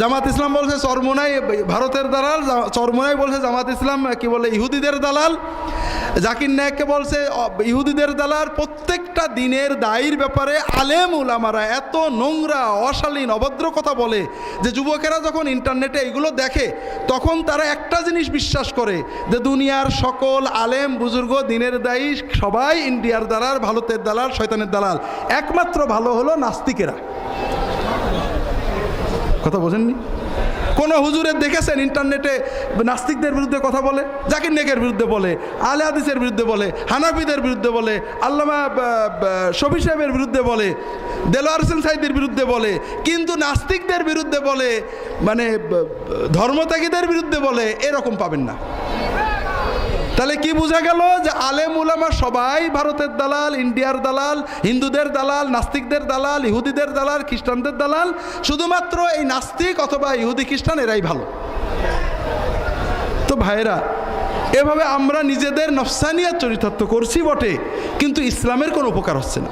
জামাত ইসলাম বলছে চরমোনাই ভারতের দালাল চরমোনাই বলছে জামাত ইসলাম, কি বলে, ইহুদিদের দালাল। জাকির নায়ককে বলছে ইহুদিদের দালাল প্রত্যেকটা দিনের দায়ীর ব্যাপারে আলেম উলামারা এত নোংরা, অশালীন, অভদ্র কথা বলে যে যুবকেরা যখন ইন্টারনেটে এগুলো দেখে, তখন তারা একটা জিনিস বিশ্বাস করে যে দুনিয়ার সকল আলেম, বুজুর্গ, দিনের দায়ী সবাই ইন্ডিয়ার দালাল, ভারতের দালাল, শয়তানের দালাল। একমাত্র ভালো হলো নাস্তিকেরা। কথা বোঝেননি? কোন হুজুরের দেখেছেন ইন্টারনেটে নাস্তিকদের বিরুদ্ধে কথা বলে, জাকির নেকের বিরুদ্ধে বলে, আলে হাদিসের বিরুদ্ধে বলে, হানাফিদের বিরুদ্ধে বলে, আল্লামা শফি সাহেবের বিরুদ্ধে বলে, দেলোয়ার হোসেন সাইদের বিরুদ্ধে বলে, কিন্তু নাস্তিকদের বিরুদ্ধে বলে মানে ধর্মত্যাগীদের বিরুদ্ধে বলে, এরকম পাবেন না। তাহলে কি বোঝা গেল যে আলেম উলামা সবাই ভারতের দালাল, ইন্ডিয়ার দালাল, হিন্দুদের দালাল, নাস্তিকদের দালাল, ইহুদিদের দালাল, খ্রিস্টানদের দালাল? শুধুমাত্র এই নাস্তিক অথবা ইহুদি খ্রিস্টান এরাই ভালো। তো ভাইরা এভাবে আমরা নিজেদের নফসানিয়াত চরিতার্থ করছি বটে, কিন্তু ইসলামের কোনো উপকার হচ্ছে না।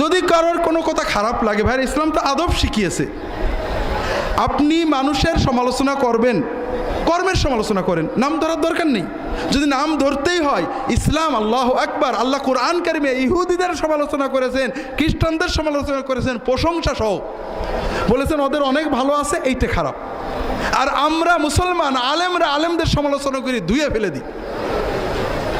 যদি কারোর কোনো কথা খারাপ লাগে ভাইরা ইসলাম তো আদব শিখিয়েছে। আপনি মানুষের সমালোচনা করবেন কর্মের সমালোচনা করেন। নাম ধরার দরকার নেই। যদি নাম ধরতেই হয়, ইসলাম, আল্লাহ আকবার, আল্লাহ কোরআন কারিমে ইহুদিদের সমালোচনা করেছেন, খ্রিস্টানদের সমালোচনা করেছেন, প্রশংসা সহ। বলেছেন, ওদের অনেক ভালো আছে, এইটা খারাপ। আর আমরা মুসলমান, আলেমরা আলেমদের সমালোচনা করি, ধুয়ে ফেলে দিই।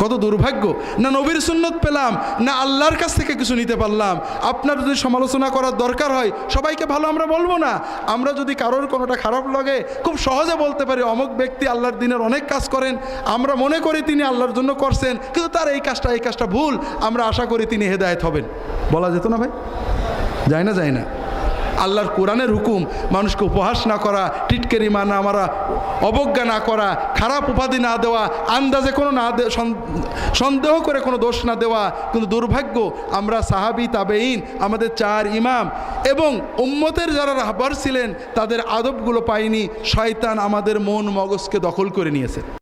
কত দুর্ভাগ্য। না নবীর সুন্নত পেলাম, না আল্লাহর কাছ থেকে কিছু নিতে পারলাম। আপনার যদি সমালোচনা করার দরকার হয়, সবাইকে ভালো আমরা বলব না। আমরা যদি কারোর কোনোটা খারাপ লাগে, খুব সহজে বলতে পারি, অমুক ব্যক্তি আল্লাহর দিনের অনেক কাজ করেন, আমরা মনে করি তিনি আল্লাহর জন্য করছেন, কিন্তু তার এই কাজটা এই কাজটা ভুল, আমরা আশা করি তিনি হেদায়েত হবেন। বলা যেত না ভাই? যায় না যায় না। আল্লাহর কোরআনের হুকুম, মানুষকে উপহাস না করা টিটকেরি মা না মারা, অবজ্ঞা না করা, খারাপ উপাধি না দেওয়া, আন্দাজে কোনো না সন্দেহ করে কোনো দোষ না দেওয়া, কিন্তু দুর্ভাগ্য আমরা সাহাবি তাবেইন আমাদের চার ইমাম এবং উম্মতের যারা রাহবার ছিলেন, তাদের আদবগুলো পাইনি, শয়তান আমাদের মন মগজকে দখল করে নিয়েছে।